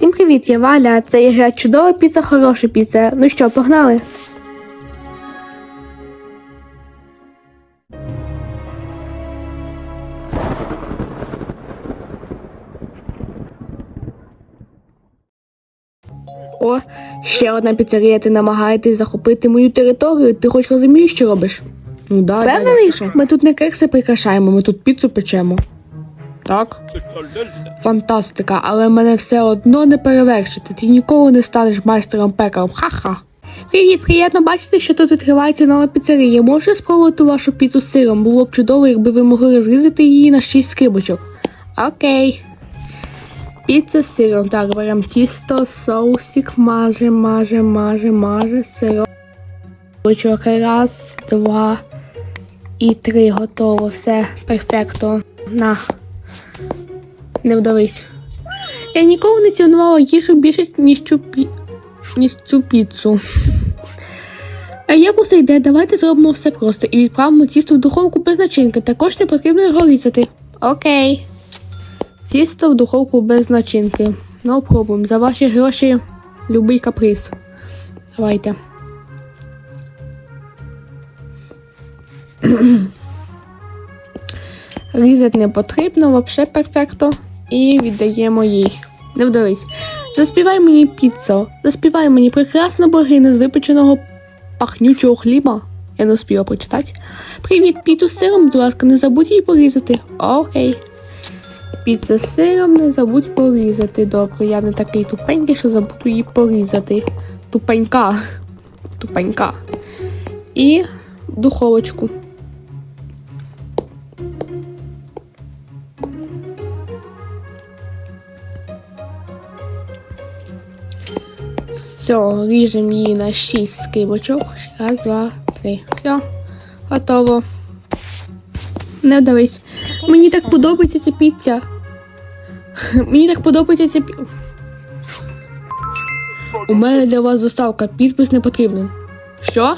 Всім привіт, я Валя. Це ігра чудова піца, хороша піца. Ну що, погнали? О, ще одна піцерія. Ти намагаєтесь захопити мою територію. Ти хоч розумієш, що робиш? Ну да, Впевнений, що? Ми тут не кекси прикрашаємо, ми тут піцу печемо. Так. Фантастика, але мене все одно не перевершити. Ти ніколи не станеш майстером пекарем. Ха-ха. Привіт, приємно бачити, що тут відкривається нова піцерія. Можу спробувати вашу піцу з сиром? Було б чудово, якби ви могли розрізати її на 6 скибочок. Окей. Піца з сиром. Так, беремо тісто, соусик, маже, маже, маже, маже, сирок. Раз, два і три. Готово. Все перфекто. На. Не вдались. Я ніколи не цінувала їжу більше, ніж цю, пі... ніж цю піцу. А як усе йде, давайте зробимо все просто і відправимо тісто в духовку без начинки. Також не потрібно його різати. Окей. Тісто в духовку без начинки. Ну, пробуємо. За ваші гроші любий каприз. Давайте. Різати не потрібно, взагалі перфекто. І віддаємо їй. Не вдались. Заспівай мені піцо, заспівай мені прекрасна богиня з випеченого пахнючого хліба. Я не успіла прочитати. Привіт, піцу з сиром, будь ласка, не забудь її порізати. Окей. Піца з сиром не забудь порізати. Добре, я не такий тупенький, що забуду її порізати. Тупенька. Тупенька. І духовочку. Все, ріжемо її на 6 скибочок. Раз, два, три. Все, готово. Не вдались. Мені так подобається ця піця. Мені так подобається ця пі... У мене для вас доставка. Підпис не потрібен. Що?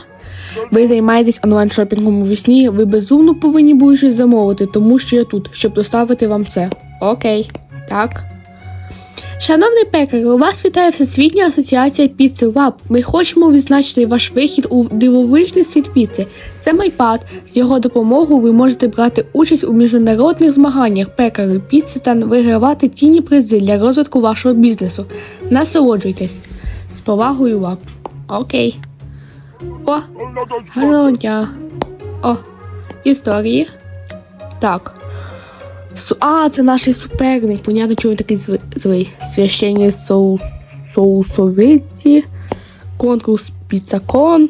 Ви займаєтесь онлайн-шопінгом у вісні, ви безумно повинні були щось замовити, тому що я тут, щоб доставити вам це. Окей. Так. Шановний пекар, у вас вітає Всесвітня асоціація піци ВАП. Ми хочемо відзначити ваш вихід у дивовижний світ піци. Це майпад. З його допомогою ви можете брати участь у міжнародних змаганнях пекарів піци та вигравати цінні призи для розвитку вашого бізнесу. Насолоджуйтесь. З повагою ВАП. Окей. О, гарного дня. О, історії. Так. А, це наш суперник. Понятно, чому він такий зли- злий. Священні соус соусовиці, конкурс піцакон,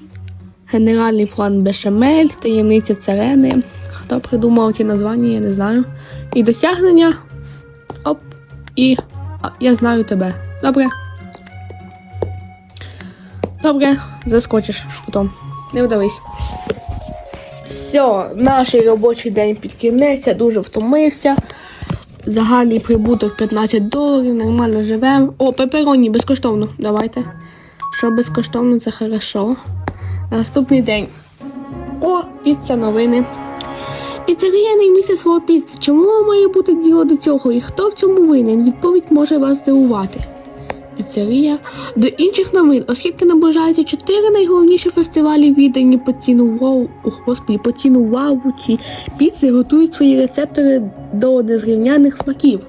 генеральний план Бешамель, таємниця царени. Хто придумав ці названня, я не знаю. І досягнення. Оп. І а, я знаю тебе. Добре. Добре, заскочиш потім. Не вдавись. Все, наш робочий день під кінець, я дуже втомився. Загальний прибуток 15 доларів, нормально живемо. О, пепероні, безкоштовно. Давайте. Що безкоштовно, це хорошо. Наступний день. О, піца новини. Піцерія не місце свого піци. Чому має бути діло до цього? І хто в цьому винен? Відповідь може вас здивувати. Піцерія. До інших новин, оскільки наближаються чотири найголовніші фестивалі віддані по ціну вау, о, господи, по ціну вау, ці піци готують свої рецептори до незрівняних смаків.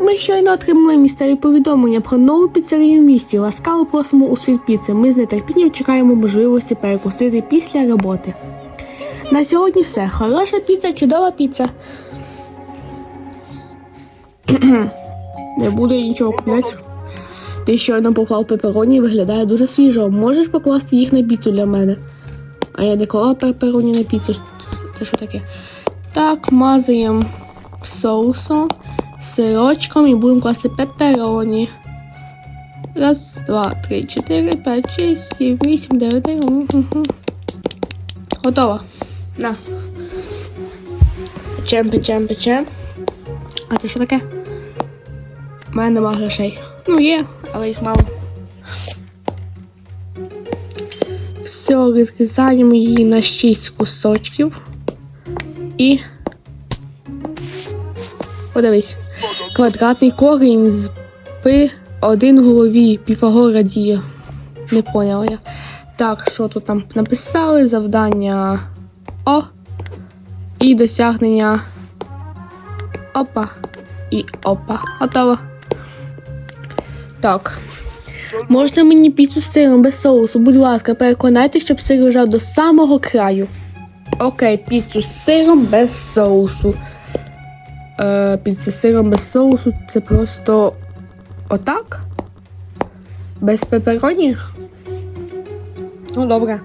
Ми щойно отримали місцеві повідомлення про нову піцерію в місті. Ласкаво просимо у світ піци. Ми з нетерпінням чекаємо можливості перекусити після роботи. На сьогодні все. Хороша піца, чудова піца. Не буду нічого купляти. Ти щойно поклав пепероні і виглядає дуже свіжо. Можеш покласти їх на піцу для мене? А я не клала пепероні на піцу. Це що таке? Так, мазаємо соусом, сирочком і будемо класти пепероні. Раз, два, три, чотири, п'ять, шість, сім, вісім, дев'ять. Готово. На. Печем, печем, печем. А це що таке? У мене нема грошей. Ну, є, але їх мало. Все, розрізаємо її на 6 кусочків. І. Подивись. Квадратний корінь з пи один в голові Піфагор радіє. Не поняла я. Так, що тут там написали? Завдання О. І досягнення. Опа. І опа. Готово. Так. Можна мені піцу з сиром без соусу? Будь ласка, переконайте, щоб сир лежав до самого краю. Окей, піцу з сиром без соусу. Е, піца з сиром без соусу це просто отак? Без пепероні? Ну, добре.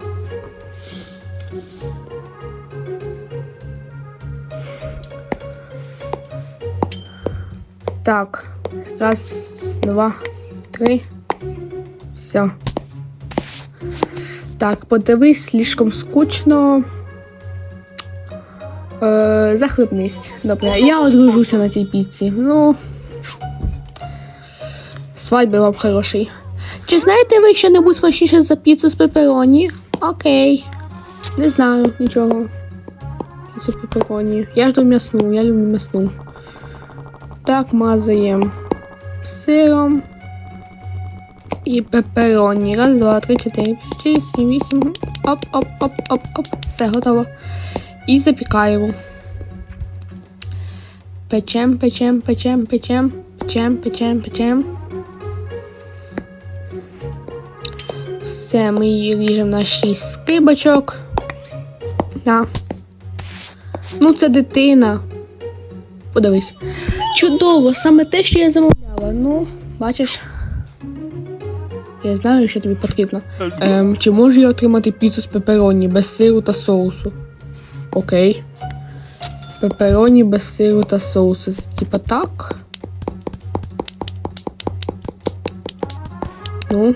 Так. Раз, два, три. Все. Так, подивись, слишком скучно. Е, захлебнись. Добре, я одружуся на цій піці. Ну. Свадьби вам хороший. Чи знаєте ви що-небудь смачніше за піцу з пепероні? Окей. Не знаю нічого. Піцу пепероні. Я жду м'ясну, я люблю м'ясну. Так, мазаємо сиром. І пепероні. Раз, два, три, чотири, п'ять, шість, сім, вісім. Оп, оп, оп, оп, оп. Все готово. І запікаємо. Печем, печем, печем, печем, печем, печем, печем. Все, ми її ріжемо на 6 скибочок. На. Ну, це дитина. Подивись. Чудово, саме те, що я замовляла. Ну, бачиш. Я знаю, що тобі потрібно. Ем, чи можу я отримати піцу з пепероні без сиру та соусу? Окей. Пепероні без сиру та соусу. Це Типа так. Ну.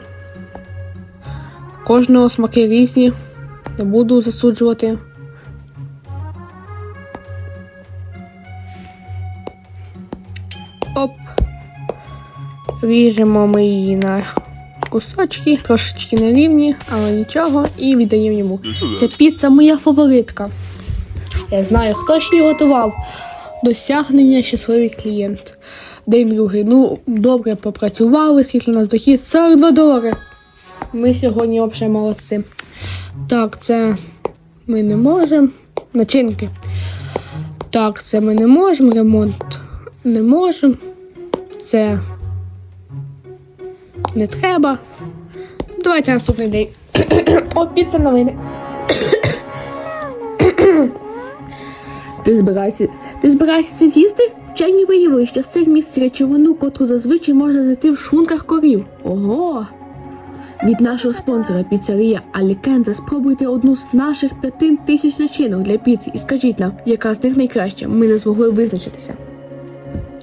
Кожного смаки різні. Не буду засуджувати. Оп. Ріжемо ми її на кусочки, трошечки нерівні, але нічого, і віддаємо йому. Ця піца моя фаворитка. Я знаю, хто ж її готував. Досягнення щасливий клієнт. День другий. Ну, добре попрацювали, скільки у нас дохід 42 долари. Ми сьогодні взагалі молодці. Так, це ми не можемо. Начинки. Так, це ми не можемо. Ремонт не можемо. Це не треба. Давайте наступний день. О, піца новини. Ти збираєшся, ти збираєшся це з'їсти? Вчені виявили, що сир містить речовину, котру зазвичай можна знайти в шлунках корів. Ого! Від нашого спонсора піцерія Алікенте спробуйте одну з наших п'яти тисяч начинок для піци і скажіть нам, яка з них найкраща. Ми не змогли визначитися.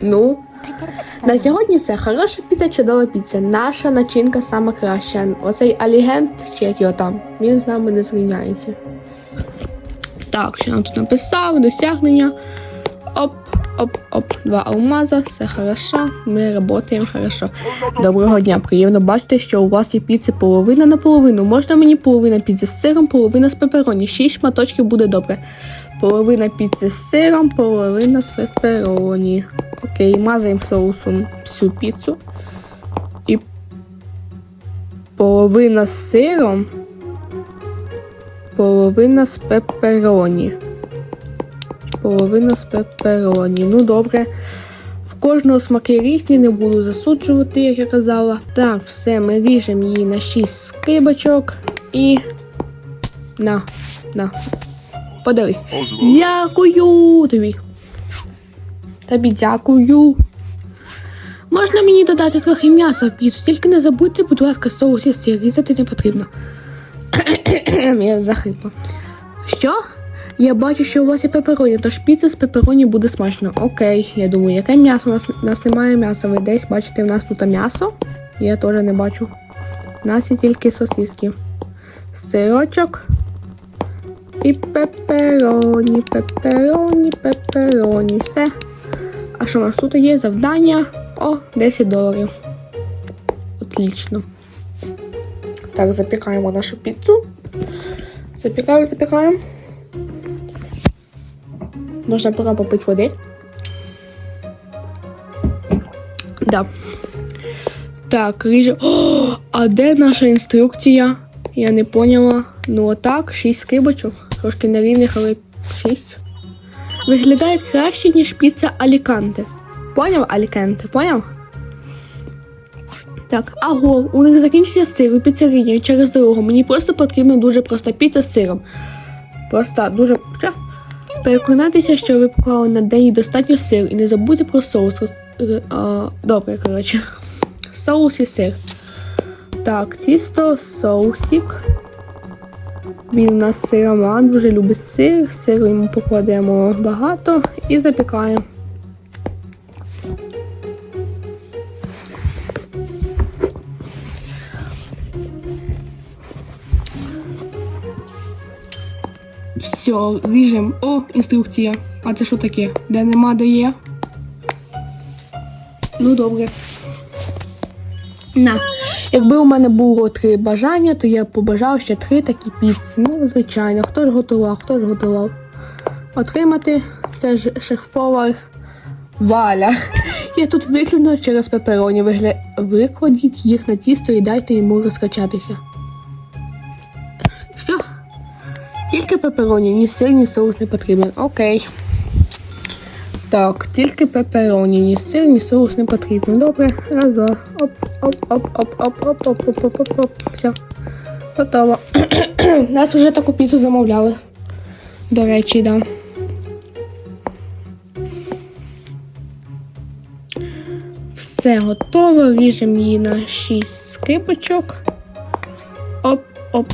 Ну, на сьогодні все. Хороша піца, чудова піца. Наша начинка сама краща. Оцей алігент, чи як його там, він з нами не зрівняється. Так, що нам тут написав, досягнення. Оп, оп, оп, два алмаза, все хорошо, ми працюємо хорошо. Доброго дня, приємно бачити, що у вас є піци половина на половину. Можна мені половина піци з сиром, половина з пепероні. Шість шматочків буде добре. Половина піци з сиром, половина з пепероні. Окей, мазаємо соусом всю піцу. І половина з сиром, половина з пепероні. Половина з пепероні. Ну, добре. В кожного смаки різні, не буду засуджувати, як я казала. Так, все, ми ріжемо її на 6 скибочок і. На, на. Подивись. Дякую тобі. Тобі дякую. Можна мені додати трохи м'яса в піцу, тільки не забудьте, будь ласка, соус із сир різати не потрібно. Я захрипла. Що? Я бачу, що у вас є пепероні, тож піца з пепероні буде смачно. Окей, я думаю, яке м'ясо? У нас, у нас немає м'яса. Ви десь бачите, у нас тут м'ясо? Я теж не бачу. У нас є тільки сосиски. Сирочок. І пепероні, пепероні, пепероні. Все. А що у нас тут є? Завдання? О, 10 доларів. Отлично. Так, запікаємо нашу піцу. Запікаємо, запікаємо. Можна поки попити води. Да. Так, ріже. О, а де наша інструкція? Я не поняла. Ну отак, шість скибочок. Трошки нерівних, але шість. Виглядає краще, ніж піца Аліканте. Поняв Аліканте? Поняв? Так, аго, у них закінчиться сир у піцерині через дорогу. Мені просто потрібна дуже проста піца з сиром. Проста, дуже. Переконатися, що ви поклали на день достатньо сир і не забудьте про соус. Роз- е, а, Добре, коротше. Соус і сир. Так, тісто, соусик. Він у нас сироман, дуже любить сир. Сиру йому покладемо багато і запікаємо. Все, ріжем. О, інструкція. А це що таке? Де нема, де є? Ну, добре. На. Якби у мене було три бажання, то я б побажав ще три такі піци. Ну, звичайно, хто ж готував, хто ж готував. Отримати це ж шеф-повар Валя. Я тут виключно через пепероні. Вигля... Викладіть їх на тісто і дайте йому розкачатися. Що? Тільки пепероні, ні сир, ні соус не потрібен. Окей. Так, тільки пепероні, ні сир, ні соус не потрібен. Добре, раз, два. Оп, оп, оп, оп, оп, оп, оп, оп, оп, оп, оп. Все. Готово. Нас вже таку піцу замовляли. До речі, да. Все готово. Ріжемо її на 6 скипочок. Оп, оп.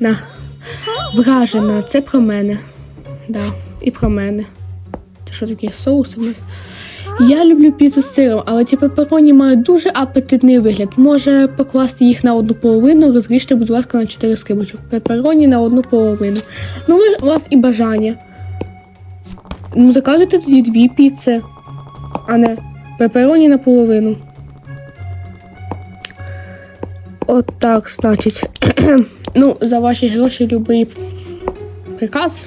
На. Вражена, це про мене. Да, і про мене. Це що таке соус у нас? Я люблю піцу з сиром, але ці пепероні мають дуже апетитний вигляд. Може покласти їх на одну половину, розріжте, будь ласка, на 4 скибочок. Пепероні на одну половину. Ну, у вас і бажання. Ну, закажете тоді дві піци, а не пепероні на половину. От так, значить. ну, за ваші гроші любий приказ.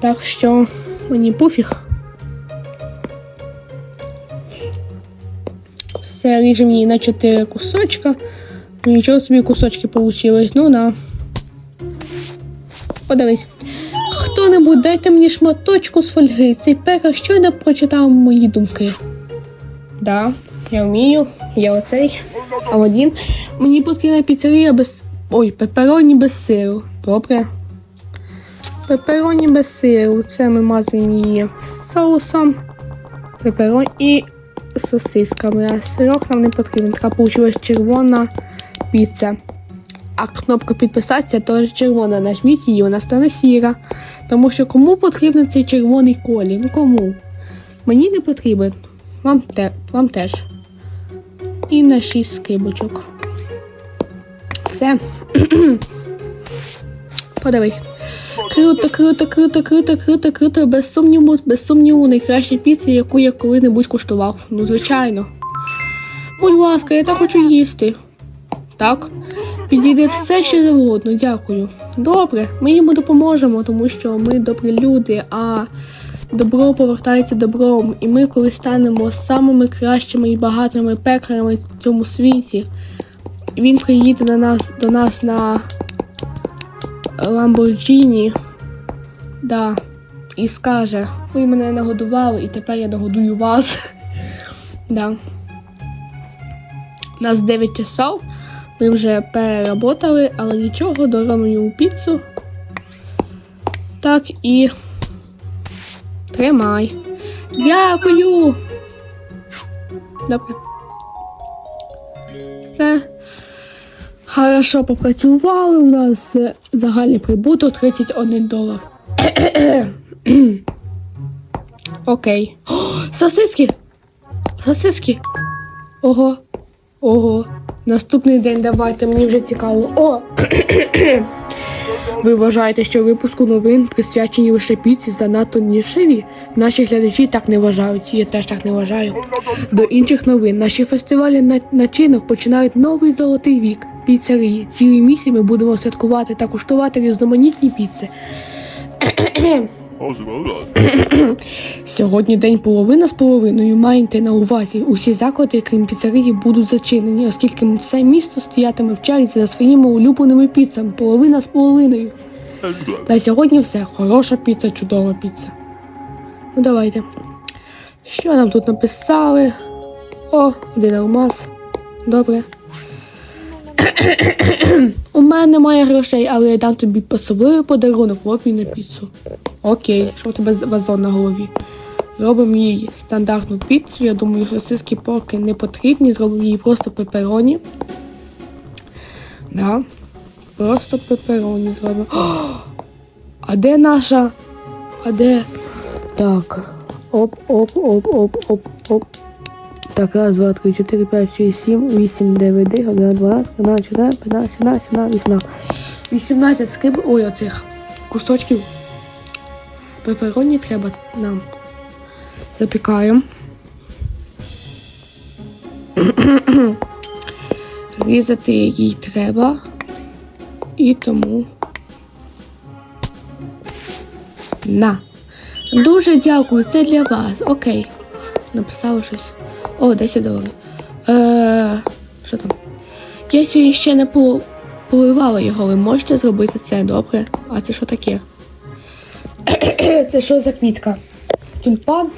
Так що мені пофіг. Все, ріжемо її на 4 кусочка. Нічого собі кусочки получилось. Ну да. Подивись. Хто-небудь дайте мені шматочку з фольги. Цей пекар щойно прочитав мої думки. Да, я вмію. Я оцей. А один. Мені потрібна піцерія без. Ой, пепероні без сиру. Добре. Пепероні без сиру. Це ми мазаємо її соусом. Пепероні і сосисками. А сирок нам не потрібен. Така вийшла червона піца. А кнопка підписатися теж червона. Нажміть її, вона стане сіра. Тому що кому потрібен цей червоний колір? Ну кому? Мені не потрібен. Вам, те, вам теж. І на 6 скибочок. Все. Подивись. Круто, круто, круто, круто, круто, круто. Без сумніву, без сумніву, найкраща піца, яку я коли-небудь куштував. Ну, звичайно. Будь ласка, я так хочу їсти. Так. Підійде все, що завгодно, дякую. Добре, ми йому допоможемо, тому що ми добрі люди, а добро повертається добром. І ми коли станемо самими кращими і багатими пекарями в цьому світі, він приїде на нас, до нас на Ламборджіні. Да. І скаже, ви мене нагодували, і тепер я нагодую вас. да. У нас 9 часов. Ми вже переработали, але нічого, доробимо йому піцу. Так і. Тримай. Дякую. Добре. Все. Хорошо попрацювали. У нас е, загальний прибуток 31 долар. Окей. О, сосиски! Сосиски! Ого. Ого. Наступний день давайте, мені вже цікаво. О! Ви вважаєте, що випуску новин присвячені лише піці занадто нішеві? Наші глядачі так не вважають, я теж так не вважаю. До інших новин наші фестивалі на- начинок починають новий золотий вік піцерії. Цілий місяць ми будемо святкувати та куштувати різноманітні піци. Сьогодні день половина з половиною. Майте на увазі, усі заклади, крім піцерії, будуть зачинені, оскільки все місто стоятиме в черзі за своїми улюбленими піцами. Половина з половиною. На сьогодні все. Хороша піца, чудова піца. Ну давайте. Що нам тут написали? О, один алмаз. Добре. У мене немає грошей, але я дам тобі особливий подарунок в на піцу. Окей, що у тебе вазон на голові? Робимо їй стандартну піцу. Я думаю, сосиски поки не потрібні. Зробимо їй просто пепероні. Да. Просто пепероні зробимо. О! А де наша? А де? Так. Оп, оп, оп, оп, оп, оп. Так, раз, два, три, чотири, п'ять, шість, сім, вісім, дев'ять, одинадцять, дванадцять, тринадцять, чотирнадцять, п'ятнадцять, сімнадцять, сімнадцять, вісімнадцять. Вісімнадцять скиб, ой, оцих кусочків пепероні треба нам. Запікаємо. Різати їй треба. І тому. На. Дуже дякую, це для вас. Окей. Написала щось. О, 10 доларів. Е, що там? Я сьогодні ще не поливала його. Ви можете зробити це добре? А це що таке? Це що за квітка? Тюльпан?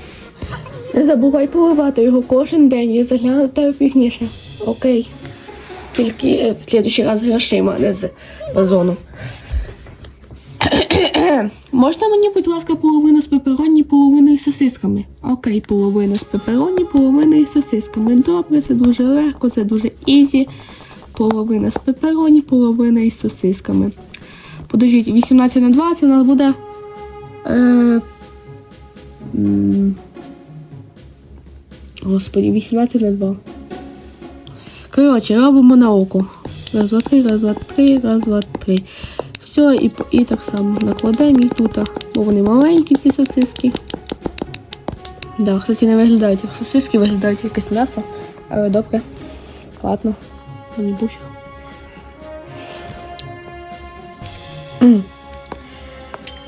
Не забувай поливати його кожен день. Я загляну до тебе пізніше. Окей. Тільки е, в следующий раз грошима, не з вазону. Можна мені, будь ласка, половину з пепероні, половину із сосисками? Окей, половина з пепероні, половина із сосисками. Добре, це дуже легко, це дуже ізі. Половина з пепероні, половина із сосисками. Подождіть, 18 на 20 у нас буде. Е, м, Господи, 18 на 2. Коротше, робимо на око. Раз, два, три, раз, два, три, раз, два, три. Все, і, і так само накладемо їх тут, бо вони маленькі, ці сосиски. Да, кстати, не виглядають як сосиски, виглядають якесь м'ясо. Але добре. Ладно. Мені будь.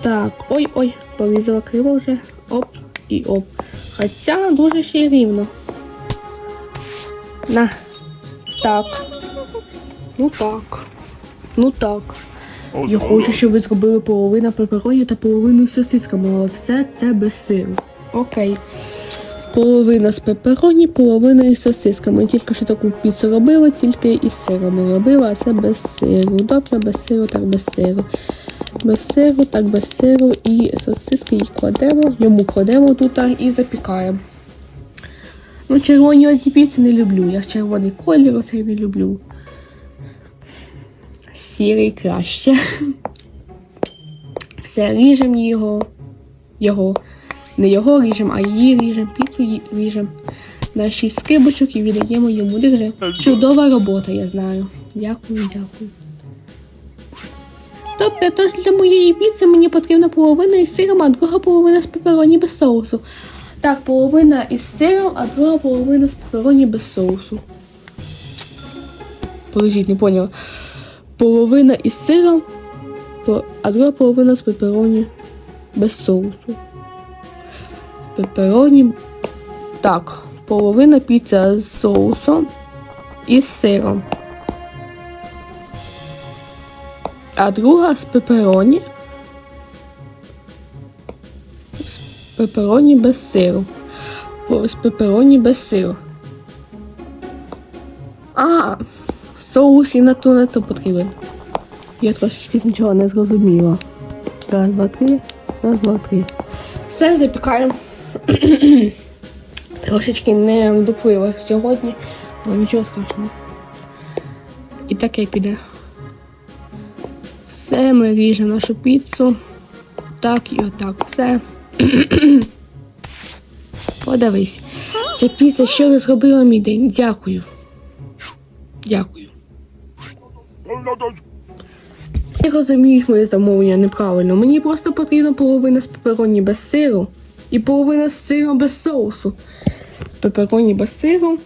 Так, ой-ой, порізала криво вже. Оп і оп. Хоча дуже ще й рівно. На. Так. Ну так. Ну так. Я хочу, щоб ви зробили половину пепероні та половину сосисками, але все це без сиру. Окей. Половина з пепероні, половина із сосисками. Тільки що таку піцу робила, тільки із сиром робила, а це без сиру. Добре, без сиру, так без сиру. Без сиру, так без сиру. І сосиски їх кладемо, йому кладемо тут і запікаємо. Ну, червоні оці піци не люблю. Я червоний колір оцей не люблю. Сірий краще. Все, ріжемо його. Його. Не його ріжемо, а її ріжемо, піцу ріжемо. На шість скибочок і віддаємо йому. Держи. Чудова робота, я знаю. Дякую, дякую. Добре, тож для моєї піци мені потрібна половина із сиром, а друга половина з пепероні без соусу. Так, половина із сиром, а друга половина з пепероні без соусу. Подождіть, не поняла. Половина із сиром, а друга половина з пепероні без соусу. Пепероні. Так, половина піца з соусом і з сиром. А друга з пепероні. З пепероні без сиру. З пепероні без сиру. А, соус і на ту на то потрібен. Я трошечки нічого не зрозуміла. Раз, два, три. Раз, два, три. Все запікаємо. Трошечки не допливо сьогодні, але нічого страшного. І таке піде. Все, ми ріжемо нашу піцу. Так і отак. Все. Подивись. Ця піца щойно зробила мій день. Дякую. Дякую. Ти розумієш моє замовлення неправильно. Мені просто потрібна половина з пепероні без сиру і половина з сиром без соусу. Пепероні без сиру.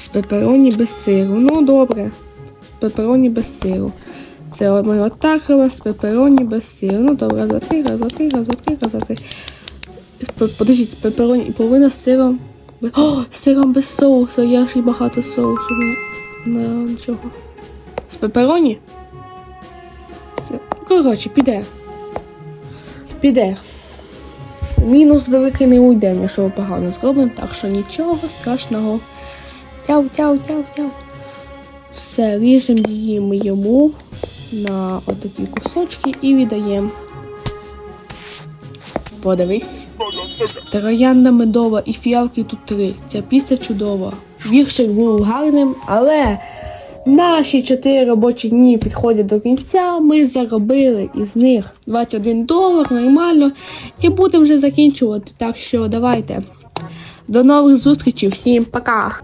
З пепероні без сиру. Ну, добре. Пепероні без сиру. Це ми отак з пепероні без сиру. Ну добре, раз, два, три, раз, два, три, раз, два, три, раз, два, три. Подождіть, з пепероні і половина з сиром. О, з сиром без соусу, я ж і багато соусу не нічого. З пепероні? Все. Коротше, піде. Піде. Мінус великий не уйдемо, якщо погано зробимо, так що нічого страшного. Тяв, тяв, тяв, тяв. Все, ріжемо її ми йому на отакі кусочки і віддаємо. Подивись. Троянда медова і фіалки тут три. Ця пісня чудова. Віршик був гарним, але наші 4 робочі дні підходять до кінця. Ми заробили із них 21 долар нормально. І будемо вже закінчувати. Так що давайте. До нових зустрічей. Всім пока!